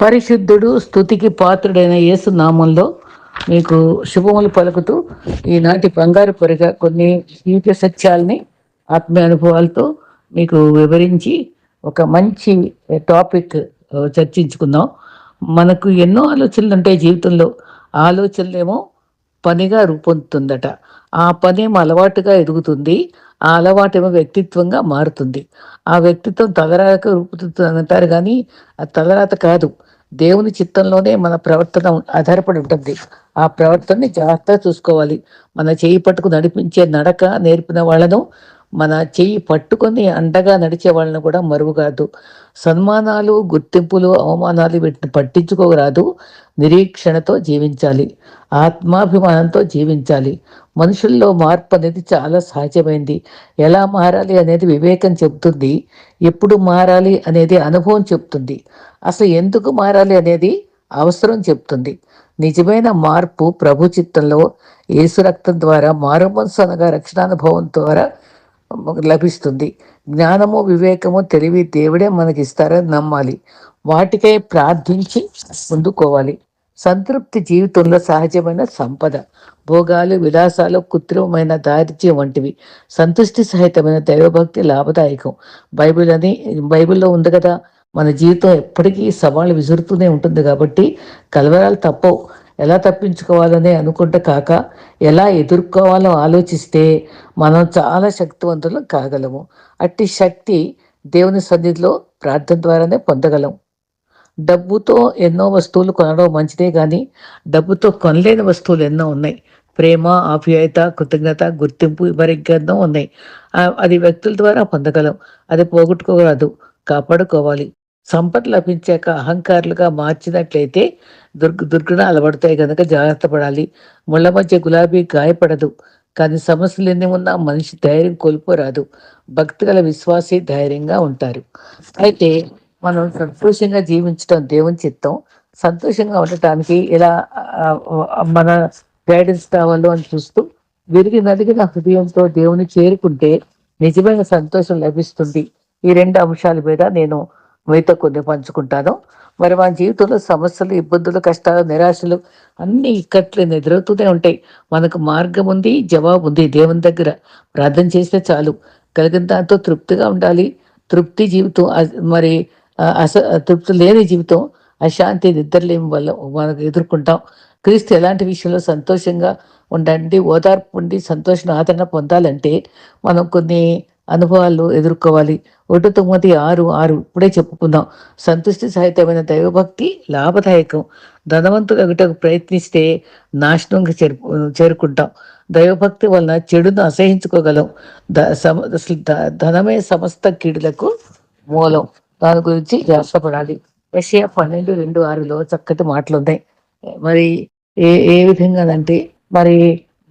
పరిశుద్ధుడు స్థుతికి పాత్రుడైన యేసు నామంలో మీకు శుభములు పలుకుతూ ఈనాటి బంగారు పొరిగా కొన్ని జీవిత సత్యాల్ని ఆత్మీయ అనుభవాలతో మీకు వివరించి ఒక మంచి టాపిక్ చర్చించుకుందాం. మనకు ఎన్నో ఆలోచనలు ఉంటాయి జీవితంలో. ఆలోచనలేమో పనిగా రూపొందుతుందట. ఆ పనేమో అలవాటుగా ఎదుగుతుంది. ఆ అలవాటేమో వ్యక్తిత్వంగా మారుతుంది. ఆ వ్యక్తిత్వం తలరాక రూపుతుంది అంటారు కానీ అది తలరాత కాదు. దేవుని చిత్తంలోనే మన ప్రవర్తన ఆధారపడి ఉంటుంది. ఆ ప్రవర్తనని జాగ్రత్తగా చూసుకోవాలి. మన చేయి పట్టుకు నడిపించే నడక నేర్పిన వాళ్ళను మన చెయ్యి పట్టుకొని అండగా నడిచే వాళ్ళని కూడా మరువు కాదు సన్మానాలు గుర్తింపులు అవమానాలు వీటిని పట్టించుకోరాదు. నిరీక్షణతో జీవించాలి. ఆత్మాభిమానంతో జీవించాలి. మనుషుల్లో మార్పు అనేది చాలా సహజమైంది. ఎలా మారాలి అనేది వివేకం చెబుతుంది. ఎప్పుడు మారాలి అనేది అనుభవం చెప్తుంది అసలు ఎందుకు మారాలి అనేది అవసరం చెప్తుంది నిజమైన మార్పు ప్రభు చిత్తంలో యేసు రక్తం ద్వారా మారుమనసు అనగా రక్షణానుభవం ద్వారా లభిస్తుంది. జ్ఞానము వివేకము తెలివి దేవుడే మనకి ఇస్తారని నమ్మాలి. వాటికై ప్రార్థించి ముందుకోవాలి. సంతృప్తి జీవితంలో సహజమైన సంపద భోగాలు విలాసాలు కృత్రిమమైన దారిద్ర్యం వంటివి. సంతుష్టి సహితమైన దైవభక్తి లాభదాయకం. బైబిల్ అని బైబిల్లో ఉంది కదా మన జీవితం ఎప్పటికీ సవాళ్ళు విసురుతూనే ఉంటుంది కాబట్టి కలవరాలు తప్పవు. ఎలా తప్పించుకోవాలని అనుకుంటే కాక ఎలా ఎదుర్కోవాలో ఆలోచిస్తే మనం చాలా శక్తివంతులం కాగలము. అట్టి శక్తి దేవుని సన్నిధిలో ప్రార్థన ద్వారానే పొందగలం. డబ్బుతో ఎన్నో వస్తువులు కొనడం మంచిదే కానీ డబ్బుతో కొనలేని వస్తువులు ఎన్నో ఉన్నాయి. ప్రేమ ఆప్యాయత కృతజ్ఞత గుర్తింపు ఇవరిగ్గంతో ఉన్నాయి. అది వ్యక్తుల ద్వారా పొందగలం. అది పోగొట్టుకోరాదు. కాపాడుకోవాలి. సంపద లభించాక అహంకారులుగా మార్చినట్లయితే దుర్గ దుర్గుణ అలవడతాయి కనుక జాగ్రత్త పడాలి. ముళ్ళ మధ్య గులాబీ గాయపడదు. కానీ సమస్యలు ఎన్ని ఉన్నా మనిషి ధైర్యం కోల్పోరాదు. భక్తి గల విశ్వాసి ధైర్యంగా ఉంటారు. అయితే మనం సంతోషంగా జీవించడం దేవుని చిత్తం. సంతోషంగా ఉండటానికి ఇలా మన గైడెన్స్ కావాలో అని చూస్తూ విరిగి నదిగిన హృదయంతో దేవుని చేరుకుంటే నిజమైన సంతోషం లభిస్తుంది. ఈ రెండు అంశాల మీద నేను మీతో కొన్ని పంచుకుంటాను. మరి మన జీవితంలో సమస్యలు ఇబ్బందులు కష్టాలు నిరాశలు అన్ని ఇక్కట్లు ఎదురవుతూనే ఉంటాయి. మనకు మార్గం ఉంది జవాబు ఉంది. దేవుని దగ్గర ప్రార్థన చేస్తే చాలు. కలిగిన దాంతో తృప్తిగా ఉండాలి. తృప్తి జీవితం మరి అస తృప్తి లేని జీవితం అశాంతి నిద్రలేమి వల్ల మనకు ఎదుర్కొంటాం. క్రీస్తు ఎలాంటి విషయంలో సంతోషంగా ఉండండి ఓదార్పు ఉండి సంతోషం ఆదరణ పొందాలంటే మనం కొన్ని అనుభవాలు ఎదుర్కోవాలి. ఒకటి తొమ్మిది ఆరు ఆరు ఇప్పుడే చెప్పుకుందాం. సంతుష్టి సహితమైన దైవభక్తి లాభదాయకం. ధనవంతులు ఒకటకు ప్రయత్నిస్తే నాశనంగా చేరు చేరుకుంటాం. దైవభక్తి వలన చెడును అసహించుకోగలం. ద ధనమే సమస్త కీడులకు మూలం. దాని గురించి జాగ్రత్తపడాలి ఎస్ఏ పన్నెండు రెండు ఆరులో చక్కటి మాటలు ఉన్నాయి మరి ఏ ఏ విధంగానంటే మరి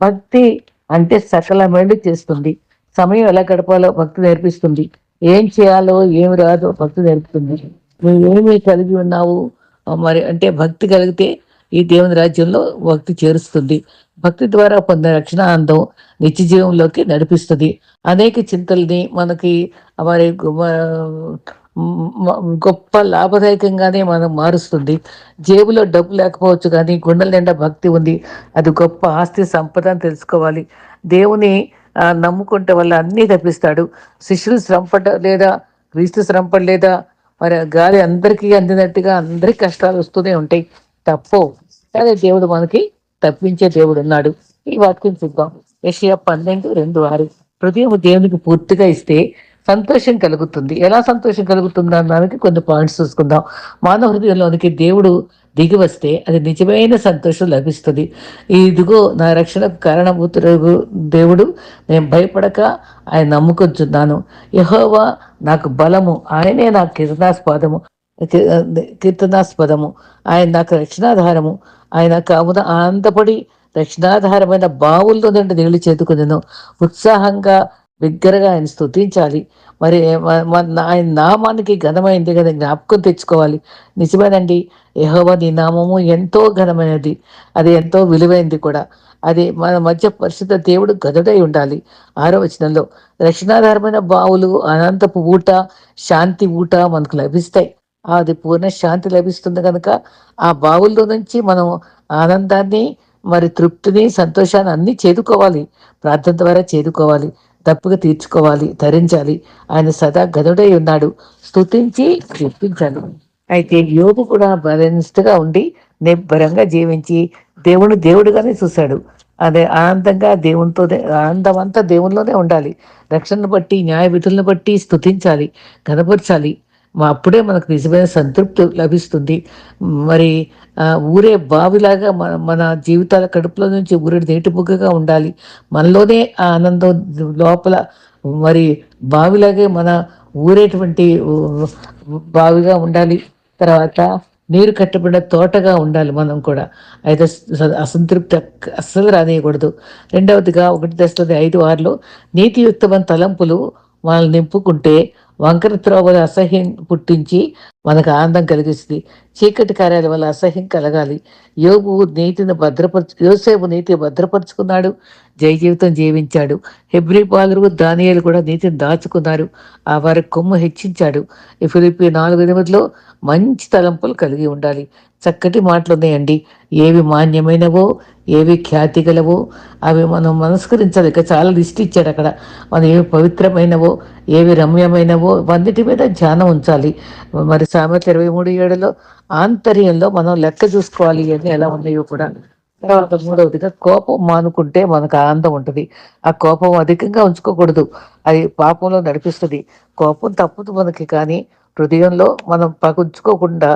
భక్తి అంటే సకలమైనది చేస్తుంది. సమయం ఎలా గడపాలో భక్తి నేర్పిస్తుంది. ఏం చేయాలో ఏమి రాదో భక్తి నేర్పుతుంది. నువ్వు ఏమి కలిగి ఉన్నావు? మరి అంటే భక్తి కలిగితే ఈ దేవుని రాజ్యంలో భక్తి చేరుస్తుంది. భక్తి ద్వారా పొందిన రక్షణ ఆనందం నిత్య జీవంలోకి నడిపిస్తుంది. అనేక చింతల్ని మనకి మరి గొప్ప లాభదాయకంగానే మనం మారుస్తుంది. జేబులో డబ్బు లేకపోవచ్చు కానీ గుండెల నిండా భక్తి ఉంది. అది గొప్ప ఆస్తి సంపద అని తెలుసుకోవాలి. దేవుని నమ్ముకుంటే వల్ల అన్నీ తప్పిస్తాడు. శిష్యులు శ్రమపడ లేదా క్రీస్తు శ్రమపడలేదా? మరి గాలి అందరికీ అందినట్టుగా అందరికి కష్టాలు వస్తూనే ఉంటాయి. తప్పు? కానీ దేవుడు మనకి తప్పించే దేవుడు ఉన్నాడు. ఈ వాక్యం చూద్దాం. యషియా పన్నెండు రెండు ఆరు. హృదయం దేవునికి పూర్తిగా ఇస్తే సంతోషం కలుగుతుంది. ఎలా సంతోషం కలుగుతుంది అన్నానికి కొన్ని పాయింట్స్ చూసుకుందాం. మానవ హృదయంలోనికి దేవుడు దిగి వస్తే అది నిజమైన సంతోషం లభిస్తుంది. ఇదిగో నా రక్షణకు కారణభూతుడు దేవుడు నేను భయపడక ఆయన నమ్ముకొచ్చున్నాను యహోవా నాకు బలము ఆయనే నా కీర్తనాస్పదము కీర్తనాస్పదము. ఆయన నాకు రక్షణాధారము ఆయన కావున ఆనందపడి రక్షణాధారమైన బావుల్లో నుండి నీళ్ళు చేతుకునేను ఉత్సాహంగా బిగ్గరగా ఆయన స్థుతించాలి మరి ఆయన నామానికి ఘనమైంది కదా జ్ఞాపకం తెచ్చుకోవాలి. నిజమేనండి యహోవ నీ నామము ఎంతో ఘనమైనది. అది ఎంతో విలువైంది కూడా. అది మన మధ్య పరిశుద్ధ దేవుడు గదుడై ఉండాలి. ఆరో వచనంలో రక్షణాధారమైన బావులు అనంతపు ఊట శాంతి ఊట మనకు లభిస్తాయి. అది పూర్ణ శాంతి లభిస్తుంది కనుక ఆ బావుల్లో నుంచి మనం ఆనందాన్ని మరి తృప్తిని సంతోషాన్ని అన్ని చేదుకోవాలి. ప్రార్థన ద్వారా చేదుకోవాలి. తప్పుగా తీర్చుకోవాలి ధరించాలి. ఆయన సదా గదుడై ఉన్నాడు. స్తుతించి కీర్తించాలి అయితే యోగు కూడా బ్యాలెన్స్డ్గా ఉండి నిబ్బరంగా జీవించి దేవుని దేవుడుగానే చూశాడు. అదే ఆనందంగా దేవునితో ఆనందం అంతా దేవునిలోనే ఉండాలి. రక్షణను బట్టి న్యాయ విధులను బట్టి స్థుతించాలి కనపరచాలి అప్పుడే మనకు నిజమైన సంతృప్తి లభిస్తుంది. మరి ఊరే బావిలాగా మన మన జీవితాల కడుపులో నుంచి ఊరేడు నీటి బుగ్గగా ఉండాలి. మనలోనే ఆ ఆనందం లోపల మరి బావిలాగే మన ఊరేటువంటి బావిగా ఉండాలి. తర్వాత నీరు కట్టబడిన తోటగా ఉండాలి మనం కూడా. అయితే అసంతృప్తి అస్సలు రానియకూడదు. రెండవదిగా ఒకటి దశలోని ఐదు ఆరులో నీతియుక్తమైన తలంపులు మనల్ని నింపుకుంటే వంకర త్రోవల అసహ్యం పుట్టించి మనకు ఆనందం కలిగిస్తుంది. చీకటి కార్యాల వల్ల అసహ్యం కలగాలి. యోగు నీతిని భద్రపరచు యోసేపు నీతి భద్రపరుచుకున్నాడు. జయ జీవితం జీవించాడు. హెబ్రి పాలరు దానియాలు కూడా నీతిని దాచుకున్నారు. ఆ వారి కొమ్ము హెచ్చించాడు. ఈ ఫిలిపి నాలుగు ఎనిమిదిలో మంచి తలంపులు కలిగి ఉండాలి. చక్కటి మాటలు ఉన్నాయండి ఏవి మాన్యమైనవో ఏవి ఖ్యాతి గలవో అవి మనం మనస్కరించాలి ఇక చాలా లిస్ట్ ఇచ్చాడు అక్కడ. మనం ఏవి పవిత్రమైనవో ఏవి రమ్యమైనవో అన్నిటి మీద ధ్యానం ఉంచాలి. మరి సామెత ఇరవై మూడు ఏడులో ఆంతర్యంలో మనం లెక్క చూసుకోవాలి అని ఎలా ఉన్నాయో కూడా తర్వాత మూడవదిగా కోపం మానుకుంటే మనకు ఆనందం ఉంటుంది. ఆ కోపం అధికంగా ఉంచుకోకూడదు. అది పాపంలో నడిపిస్తుంది. కోపం తప్పదు మనకి కానీ హృదయంలో మనం పగుంచుకోకుండా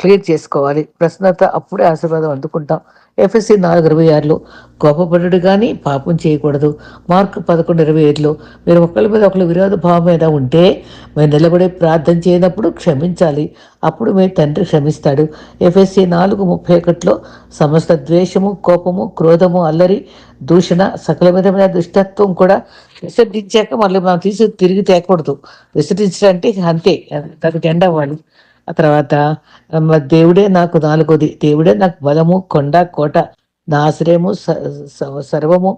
క్లియర్ చేసుకోవాలి. ప్రశ్నత అప్పుడే ఆశీర్వాదం అందుకుంటాం. ఎఫ్ఎస్సి నాలుగు ఇరవై ఆరులో కోపపడు కానీ పాపం చేయకూడదు. మార్క్ పదకొండు ఇరవై ఏడులో మీరు ఒకరి మీద ఒకరి విరోధ భావం మీద ఉంటే మేము నిలబడి ప్రార్థన చేయనప్పుడు క్షమించాలి. అప్పుడు మీ తండ్రి క్షమిస్తాడు. ఎఫ్ఎస్సి నాలుగు ముప్పై ఒకటిలో సమస్త ద్వేషము కోపము క్రోధము అల్లరి దూషణ సకల విధమైన దుష్టత్వం కూడా విసర్జించాక మళ్ళీ మనం తీసి తిరిగి తేకూడదు. విసర్జించడం అంటే అంతే. దానికి ఎండ అవ్వాలి. ఆ తర్వాత దేవుడే నాకు నాలుగోది. దేవుడే నాకు బలము కొండ కోట నా ఆశ్రయము సర్వము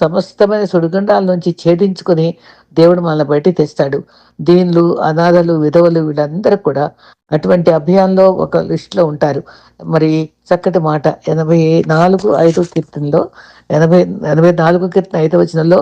సమస్తమైన సుడిగుండాల నుంచి ఛేదించుకుని దేవుడు మనల్ని బయట తెస్తాడు. దీనిలు అనాథలు విధవలు వీళ్ళందరూ కూడా అటువంటి అభియాన్లో ఒక లిస్ట్లో ఉంటారు. మరి చక్కటి మాట ఎనభై నాలుగు ఐదు కీర్తనలో ఎనభై ఎనభై నాలుగు కీర్తన ఐదు వచనంలో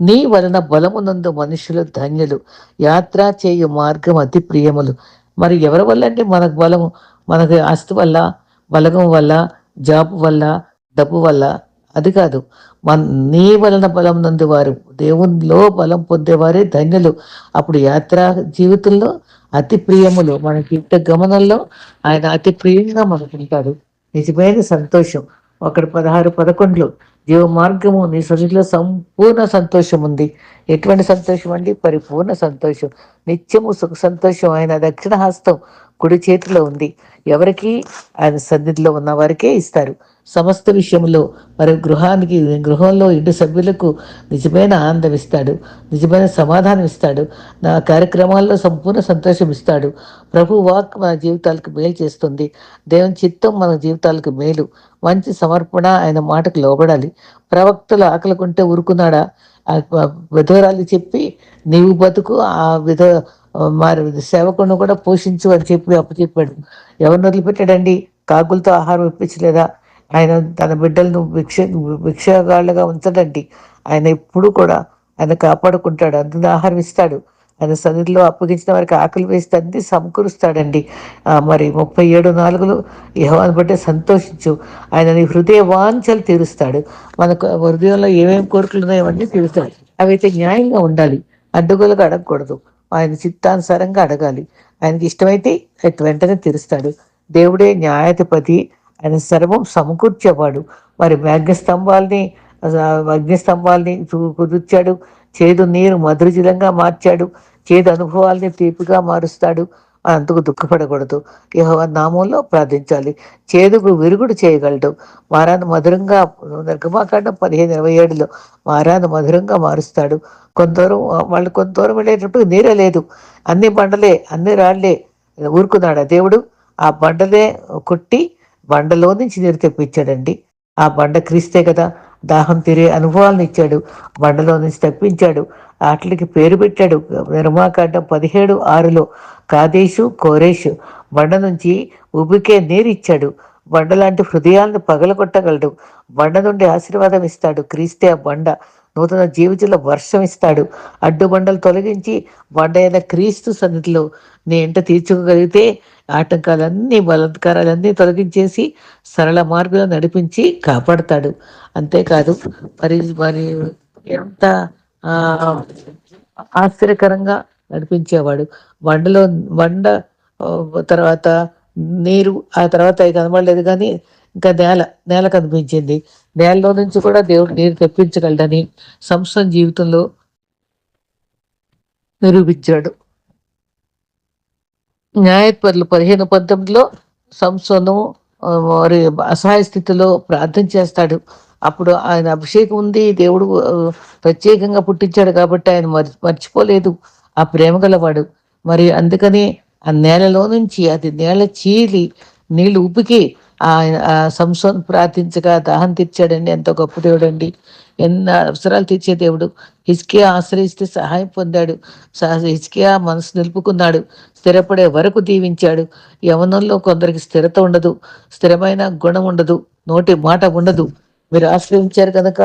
నీ వలన బలమునందు మనుషులు ధన్యులు. యాత్ర చేయు మార్గం అతి ప్రియములు. మరి ఎవరి వల్ల అంటే మనకు బలం మనకు ఆస్తి వల్ల బలగం వల్ల జాబ్ వల్ల డబ్బు వల్ల? అది కాదు. మన నీ వలన బలం నందువారు దేవునిలో బలం పొందేవారే ధన్యులు. అప్పుడు యాత్ర జీవితంలో అతి ప్రియములు మన జీవిత గమనంలో ఆయన అతి ప్రియంగా మనకుంటాడు నిజమైన సంతోషం. ఒకటి పదహారు పదకొండులో జీవ మార్గము నీ సృష్టిలో సంపూర్ణ సంతోషం ఉంది ఎటువంటి సంతోషం అండి పరిపూర్ణ సంతోషం. నిత్యము సుఖ సంతోషం ఆయన దక్షిణ హస్తం కుడి చేతిలో ఉంది. ఎవరికి? ఆయన సన్నిధిలో ఉన్న వారికే ఇస్తారు. సమస్త విషయంలో మరి గృహానికి గృహంలో ఇంటి సభ్యులకు నిజమైన ఆనందం ఇస్తాడు. నిజమైన సమాధానం ఇస్తాడు. నా కార్యక్రమాల్లో సంపూర్ణ సంతోషం ఇస్తాడు. ప్రభు వాక్ మన జీవితాలకు మేలు చేస్తుంది. దేవుని చిత్తం మన జీవితాలకు మేలు. మంచి సమర్పణ ఆయన మాటకు లోబడాలి. ప్రవక్తలు ఆకలికుంటే ఊరుకున్నాడా? విధవరాలు చెప్పి నీవు బతుకు ఆ విధ మరి సేవకుడిని కూడా పోషించు అని చెప్పి అప్పచెప్పాడు ఎవరిని వదిలిపెట్టాడండి? కాకులతో ఆహారం ఇప్పించలేదా? ఆయన తన బిడ్డలను భిక్ష భిక్షగాళ్ళుగా ఉంచడండి. ఆయన ఎప్పుడు కూడా ఆయన కాపాడుకుంటాడు. అందులో ఆహారం ఇస్తాడు. ఆయన సన్నిధిలో అప్పగించిన వారికి ఆకలి వేస్తే అన్ని సమకూరుస్తాడండి. మరి ముప్పై ఏడు నాలుగులు యహోవాన్ని బట్టి సంతోషించు. ఆయన నీ హృదయ వాంఛలు తీరుస్తాడు. మనకు హృదయంలో ఏమేమి కోరికలు ఉన్నాయో అన్నీ తీరుస్తాడు. అవైతే న్యాయంగా ఉండాలి. అడ్డుగోలుగా అడగకూడదు. ఆయన చిత్తానుసారంగా అడగాలి. ఆయనకి ఇష్టమైతే వెంటనే తీరుస్తాడు. దేవుడే న్యాయాధిపతి ఆయన సర్వం సమకూర్చేవాడు. మరి మేఘస్తంభాల్ని అగ్నిస్తంభాల్ని కుదుర్చాడు. చేదు నీరు మధురజిలంగా మార్చాడు. చేదు అనుభవాల్ని తీపిగా మారుస్తాడు. అందుకు దుఃఖపడకూడదు. యహో నామంలో ప్రార్థించాలి. చేదుకు విరుగుడు చేయగలడు. మారాను మధురంగా నిర్గమాకాండం పదిహేను ఇరవై ఏడులో మారాను మధురంగా మారుస్తాడు. కొంతవరం వాళ్ళు కొంతవరం వెళ్ళేటప్పుడు నీరే లేదు. అన్ని బండలే అన్ని రాళ్ళే ఊరుకున్నాడు దేవుడు? ఆ బండలే కొట్టి బండలో నుంచి నీరు తెప్పించాడండి. ఆ బండ క్రీస్తే కదా. దాహం తీరే అనుభవాలను ఇచ్చాడు. బండలో నుంచి తప్పించాడు. వాటికి పేరు పెట్టాడు. నిర్మాకాండం పదిహేడు ఆరులో కాదేశు కోరేషు బండ నుంచి ఉబికే నీరిచ్చాడు బండ లాంటి హృదయాలను పగలగొట్టగలడు. బండ నుండి ఆశీర్వాదం ఇస్తాడు. క్రీస్తే ఆ బండ నూతన జీవితంలో వర్షం ఇస్తాడు. అడ్డుబండలు తొలగించి వండైన క్రీస్తు సన్నిధిలో నీ ఎంట తీర్చుకోగలిగితే ఆటంకాలన్నీ బలత్కారాలన్నీ తొలగించేసి సరళ మార్గంలో నడిపించి కాపాడతాడు. అంతేకాదు మరి మరి ఎంత ఆశ్చర్యకరంగా నడిపించేవాడు. వండలో వండ తర్వాత నీరు ఆ తర్వాత అవి కనబడలేదు కానీ ఇంకా నేల నేల కనిపించింది. నేలలో నుంచి కూడా దేవుడు నీరు తెప్పించగలడని సంస్థ జీవితంలో నిరూపించాడు. న్యాయపరులు పదిహేను పంతొమ్మిదిలో సంస్థను మరి అసహాయ స్థితిలో ప్రార్థన చేస్తాడు. అప్పుడు ఆయన అభిషేకం ఉంది దేవుడు ప్రత్యేకంగా పుట్టించాడు కాబట్టి ఆయన మర్చిపోలేదు. ఆ ప్రేమ గలవాడు. మరి అందుకని ఆ నేలలో నుంచి అది నేల చీలి నీళ్ళు ఉపికి ఆయన సంసోన్ ప్రార్థించగా దాహం తీర్చాడండి. ఎంతో గొప్ప దేవుడు అండి ఎన్న అవసరాలు తీర్చే దేవుడు. హిస్కియా ఆశ్రయిస్తే సహాయం పొందాడు. హిస్కియా మనసు నిలుపుకున్నాడు. స్థిరపడే వరకు దీవించాడు. యవనంలో కొందరికి స్థిరత ఉండదు. స్థిరమైన గుణం ఉండదు. నోటి మాట ఉండదు. మీరు ఆశ్రయించారు కనుక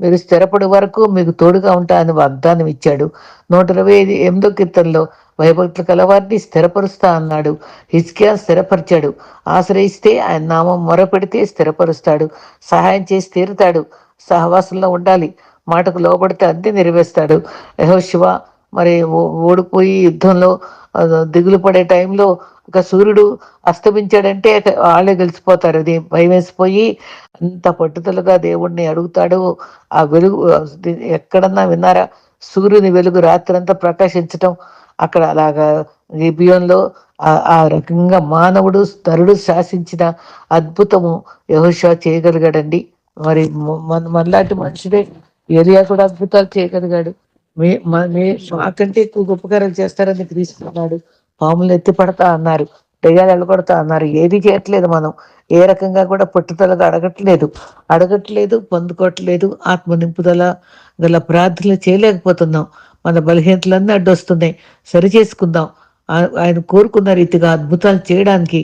మీరు స్థిరపడే వరకు మీకు తోడుగా ఉంటా అని వాగ్దానం ఇచ్చాడు. నూట ఇరవై ఐదు ఎనిమిదో కీర్తనలో భయభక్తులు కలవారిని స్థిరపరుస్తా అన్నాడు. హిజ్కియా స్థిరపరిచాడు. ఆశ్రయిస్తే ఆయన నామం మొరపెడితే స్థిరపరుస్తాడు. సహాయం చేసి తీరుతాడు. సహవాసంలో ఉండాలి. మాటకు లోబడితే అన్ని నెరవేస్తాడు యహో శివ మరి ఓడిపోయి యుద్ధంలో దిగులు పడే టైంలో ఒక సూర్యుడు అస్తమించాడంటే వాళ్ళే గెలిచిపోతారు. అది భయం వేసిపోయి అంత పట్టుదలగా దేవుణ్ణి అడుగుతాడు. ఆ వెలుగు ఎక్కడన్నా విన్నారా? సూర్యుని వెలుగు రాత్రంతా ప్రకాశించటం అక్కడ అలాగా గిబియోన్లో ఆ రకంగా మానవుడు తరుడు శాసించిన అద్భుతము యహోషా చేయగలిగాడండి. మరి మన మనలాంటి మనుషుడే ఏరియా కూడా అద్భుతాలు చేయగలిగాడు. మీ మీ మాకంటే ఎక్కువ గొప్పకారాలు చేస్తారని తీసుకున్నాడు పాములు ఎత్తి పడతా అన్నారు దయ్యాలు వెళ్ళగొడతా అన్నారు. ఏది చేయట్లేదు మనం. ఏ రకంగా కూడా పట్టుదలగా అడగట్లేదు. అడగట్లేదు పొందుకోవట్లేదు ఆత్మ నింపుదల గల ప్రార్థనలు చేయలేకపోతున్నాం. మన బలహీనతలన్నీ అడ్డొస్తున్నాయి. సరి చేసుకుందాం. ఆయన కోరుకున్న రీతిగా అద్భుతాలు చేయడానికి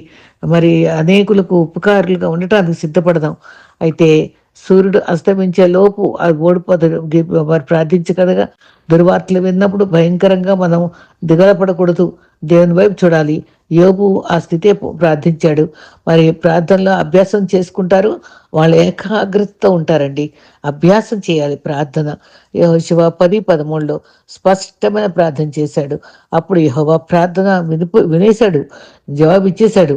మరి అనేకులకు ఉపకారులుగా ఉండటానికి సిద్ధపడదాం. అయితే సూర్యుడు అస్తమించే లోపు అది ఓడిపోతుంది మరి ప్రార్థించగలగా? దుర్వార్తలు విన్నప్పుడు భయంకరంగా మనం దిగలపడకూడదు. దేవుని వైపు చూడాలి. యోగు ఆ స్థితే ప్రార్థించాడు. మరి ప్రార్థనలో అభ్యాసం చేసుకుంటారు. వాళ్ళు ఏకాగ్రతతో ఉంటారండి. అభ్యాసం చేయాలి ప్రార్థన. యహోశివ పది పదమూడులో స్పష్టమైన ప్రార్థన చేశాడు. అప్పుడు యహోవా ప్రార్థన వినిపు వినేశాడు. జవాబు ఇచ్చేశాడు.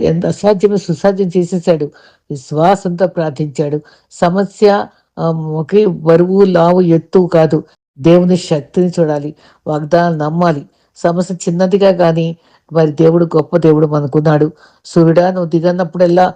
ఎంత అసాధ్యమే సుసాధ్యం చేసేసాడు విశ్వాసంతో ప్రార్థించాడు. సమస్య ఒకే బరువు లావు ఎత్తు కాదు. దేవుని శక్తిని చూడాలి వాగ్దానాలు నమ్మాలి. సమస్య చిన్నదిగా కానీ మరి దేవుడు గొప్ప దేవుడు మనకున్నాడు. సూర్యుడా నువ్వు దిగన్నప్పుడల్లా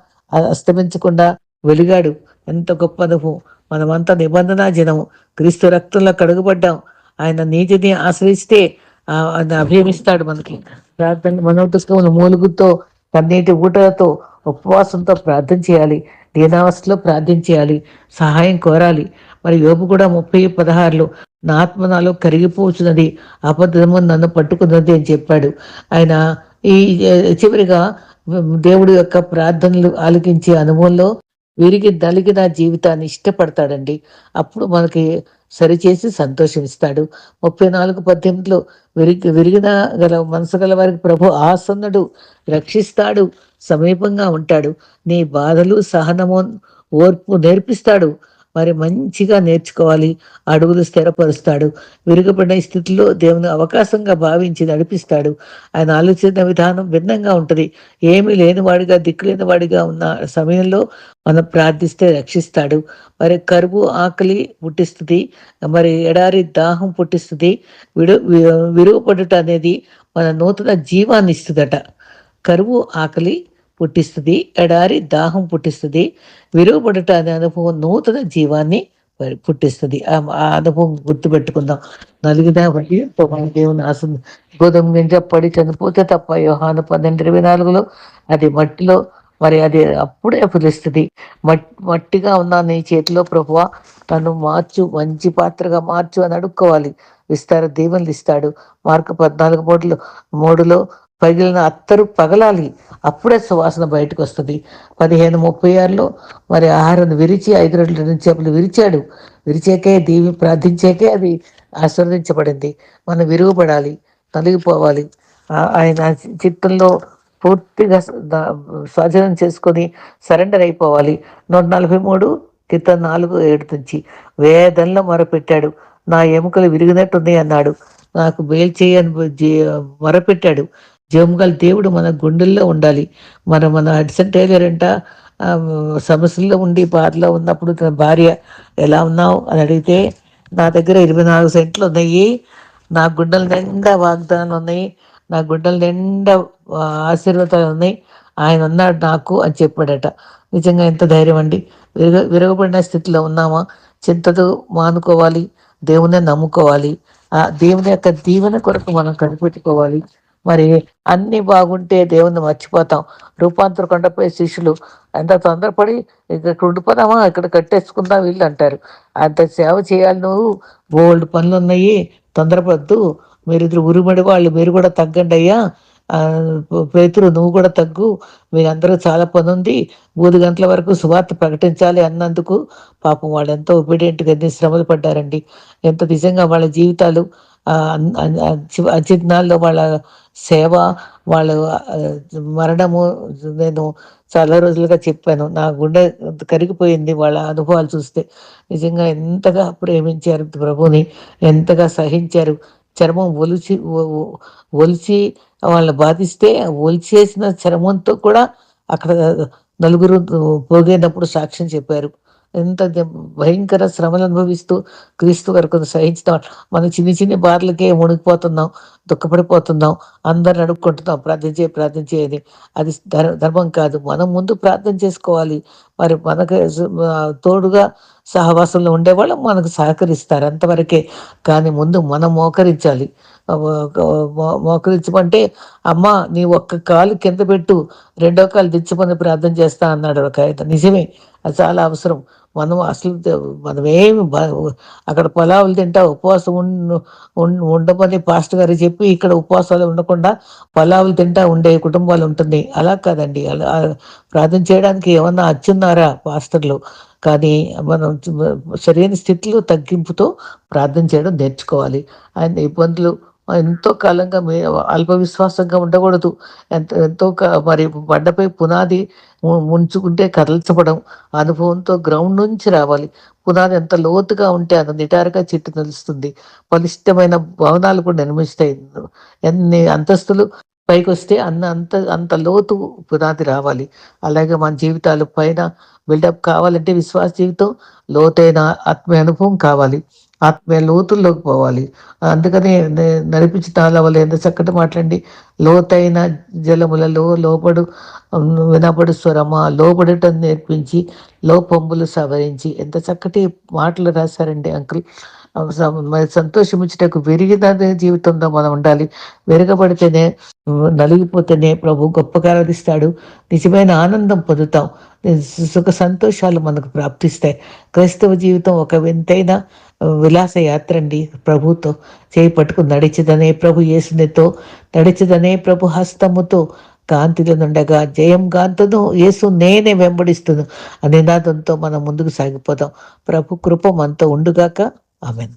అస్తమించకుండా వెలిగాడు. ఎంత గొప్ప అనుభవం. మనమంతా నిబంధన జనము. క్రీస్తు రక్తంలో కడుగుపడ్డాం ఆయన నీతిని ఆశ్రయిస్తే ఆయన అభియమిస్తాడు మనకి. ప్రార్థన మనోతుస్కములు మూలుగుతో కన్నీటి ఊటలతో ఉపవాసంతో ప్రార్థన చేయాలి. దీనావస్థలో ప్రార్థన చేయాలి. సహాయం కోరాలి. మరి యోపు కూడా ముప్పై పదహారులో నా ఆత్మ నాలో కరిగిపోతున్నది అబద్ధము నన్ను పట్టుకున్నది అని చెప్పాడు. ఆయన ఈ చివరిగా దేవుడి యొక్క ప్రార్థనలు ఆలకించే అనుభవంలో విరిగి నలిగిన జీవితాన్ని ఇష్టపడతాడండి. అప్పుడు మనకి సరిచేసి సంతోషిస్తాడు ముప్పై నాలుగు పద్దెనిమిదిలో విరిగి విరిగిన గల మనసు గల వారికి ప్రభు ఆసన్నుడు రక్షిస్తాడు సమీపంగా ఉంటాడు. నీ బాధలు సహనము ఓర్పు నేర్పిస్తాడు. మరి మంచిగా నేర్చుకోవాలి. అడుగులు స్థిరపరుస్తాడు. విరుగుపడిన స్థితిలో దేవుని అవకాశంగా భావించి నడిపిస్తాడు. ఆయన ఆలోచన విధానం భిన్నంగా ఉంటుంది. ఏమీ లేనివాడిగా దిక్కులేని వాడిగా ఉన్న సమయంలో మనం ప్రార్థిస్తే రక్షిస్తాడు. మరి కరువు ఆకలి పుట్టిస్తుంది. మరి ఎడారి దాహం పుట్టిస్తుంది. విడు విరుగుపడుట అనేది మన నూతన జీవాన్ని ఇస్తుందట. కరువు ఆకలి పుట్టిస్తుంది ఎడారి దాహం పుట్టిస్తుంది విరుగుపడట అనే అనుభవం నూతన జీవాన్ని పుట్టిస్తుంది. ఆ అనుభవం గుర్తుపెట్టుకుందాం. నలిగిన దేవుని ఆసం గోధుమ గింజ పడి చనిపోతే తప్ప యోహాను పన్నెండు ఇరవై నాలుగులో అది మట్టిలో మరి అది అప్పుడే ఫలిస్తుంది. మట్టిగా ఉన్న నీ చేతిలో ప్రభువ తను మార్చు మంచి పాత్రగా మార్చు అని అడుక్కోవాలి. విస్తార దీవెనలు ఇస్తాడు. మార్క పద్నాలుగు మూడులో మూడులో పగిలిన అత్తరు పగలాలి. అప్పుడే సువాసన బయటకు వస్తుంది పదిహేను ముప్పై ఆరులో మరి ఆహారం విరిచి ఐదు రెండు రెండు చేపలు విరిచాడు. విరిచేకే దీవి ప్రార్థించేకే అది ఆశీర్వదించబడింది. మనం విరుగుపడాలి తొలగిపోవాలి. ఆయన చిత్తంలో పూర్తిగా స్వాధీనం చేసుకొని సరెండర్ అయిపోవాలి. నూట నలభై మూడు క్రితం నాలుగు ఏడు నుంచి. వేదంలో మొరపెట్టాడు. నా ఎముకలు విరిగినట్టున్నాయి అన్నాడు. నాకు బెయిల్ చేయని మొరపెట్టాడు. జముగల దేవుడు మన గుండెల్లో ఉండాలి. మన మన హడ్సన్ టైలర్ అంట సమస్యల్లో ఉండి బాధలో ఉన్నప్పుడు తన భార్య ఎలా ఉన్నావు? అని అడిగితే నా దగ్గర ఇరవై నాలుగు సెంట్లు ఉన్నాయి. నా గుండెల నిండా వాగ్దానాలు ఉన్నాయి. నా గుండెల నిండా ఆశీర్వాదాలు ఉన్నాయి. ఆయన ఉన్నాడు నాకు అని చెప్పాడట. నిజంగా ఎంత ధైర్యం అండి. విరగ విరగబడిన స్థితిలో ఉన్నామా? చింతతో మానుకోవాలి. దేవునే నమ్ముకోవాలి. ఆ దేవుని యొక్క దీవెన కొరకు మనం కనిపెట్టుకోవాలి. మరి అన్ని బాగుంటే దేవుణ్ణి మర్చిపోతాం. రూపాంతర కొండపై శిష్యులు ఎంత తొందరపడి ఇక్కడ ఉండిపోదామా? ఇక్కడ కట్టేసుకుందాం వీళ్ళు అంటారు. అంత సేవ చేయాలి నువ్వు. బోల్డ్ పనులు ఉన్నాయి తొందరపడద్దు. మీరు ఇద్దరు ఉరిమడి వాళ్ళు. మీరు కూడా తగ్గండి అయ్యా. పేతురు నువ్వు కూడా తగ్గు. మీరందరూ చాలా పని ఉంది మూడు గంటల వరకు సువార్త ప్రకటించాలి అన్నందుకు పాపం వాళ్ళు ఎంతో ఒబీడియంట్గా ఎన్ని శ్రమలు పడ్డారండి. ఎంత నిజంగా వాళ్ళ జీవితాలు అంచనాల్లో వాళ్ళ సేవ వాళ్ళ మరణము నేను చాలా రోజులుగా చెప్పాను. నా గుండె కరిగిపోయింది వాళ్ళ అనుభవాలు చూస్తే. నిజంగా ఎంతగా ప్రేమించారు ప్రభుని ఎంతగా సహించారు. చర్మం ఒలిచి ఒలిచి వాళ్ళని బాధిస్తే ఒలిచేసిన చర్మంతో కూడా అక్కడ నలుగురు పోగైనప్పుడు సాక్ష్యం చెప్పారు. ఎంత భయంకర శ్రమలు అనుభవిస్తూ క్రీస్తు వరకు సహించడం మనం చిన్ని చిన్ని బార్లకే మునిగిపోతున్నాం. దుఃఖపడిపోతున్నాం. అందరిని అడుక్కుంటున్నాం. ప్రార్థన చేయదే అది ధర్మం కాదు. మనం ముందు ప్రార్థన చేసుకోవాలి. మరి మనకు తోడుగా సహవాసంలో ఉండేవాళ్ళు. మనకు సహకరిస్తారు అంతవరకే. కానీ ముందు మనం మోకరించాలి. మోకరించమంటే అమ్మ నీ ఒక్క కాలు కింద పెట్టు. రెండో కాలు దించమని ప్రార్థన చేస్తా అన్నాడు ఒక ఆయన. నిజమే. అది చాలా అవసరం. మనం అసలు మనమేమి అక్కడ పొలావులు తింటా ఉపవాసం ఉండమని పాస్ట్ గారు చెప్పి ఇక్కడ ఉపవాసాలు ఉండకుండా పొలావులు తింటా ఉండే కుటుంబాలు ఉంటుంది అలా కాదండి. అలా ప్రార్థన చేయడానికి ఏమన్నా అచ్చున్నారా పాస్టర్లు? కానీ మనం సరైన స్థితిలో తగ్గింపుతో ప్రార్థన చేయడం నేర్చుకోవాలి. ఆయన ఇబ్బందులు ఎంతో కాలంగా మే అల్ప విశ్వాసంగా ఉండకూడదు. ఎంత ఎంతో మరి బండపై పునాది ముంచుకుంటే కదల్చబడం అనుభవంతో గ్రౌండ్ నుంచి రావాలి. పునాది ఎంత లోతుగా ఉంటే అంత నిటారుగా చెట్టు నిలుస్తుంది. బలిష్టమైన భవనాలు కూడా నిర్మిస్తాయి. ఎన్ని అంతస్తులు పైకి వస్తే అన్న అంత అంత లోతు పునాది రావాలి. అలాగే మన జీవితాలు పైన బిల్డప్ కావాలంటే విశ్వాస జీవితం లోతైన ఆత్మీయ అనుభవం కావాలి. ఆత్మీయ లోతుల్లోకి పోవాలి. అందుకని నడిపించిన వాళ్ళు ఎంత చక్కటి మాట్లాడి. లోతైన జలములలో లోపడు వినపడు స్వరమా లోపడటం నేర్పించి లోపంబులు సవరించి ఎంత చక్కటి మాటలు రాశారండి అంకుల్. మరి విరిగిన జీవితంలో మనం ఉండాలి. విరగబడితేనే నలిగిపోతేనే ప్రభు గొప్పగా ఆరాధిస్తాడు నిజమైన ఆనందం పొందుతాం. సుఖ సంతోషాలు మనకు ప్రాప్తిస్తాయి. క్రైస్తవ జీవితం ఒక వింతైన విలాసయాత్ర అండి ప్రభుతో చేయి పట్టుకు నడిచిదనే ప్రభు యేసునితో నడిచిదనే ప్రభు హస్తముతో కాంతిలో ఉండగా జయం గాంతను యేసు నేనే వెంబడిస్తును అనే నినాదంతో మనం ముందుకు సాగిపోదాం. ప్రభు కృప మనతో ఉండుగాక. ఆమెను.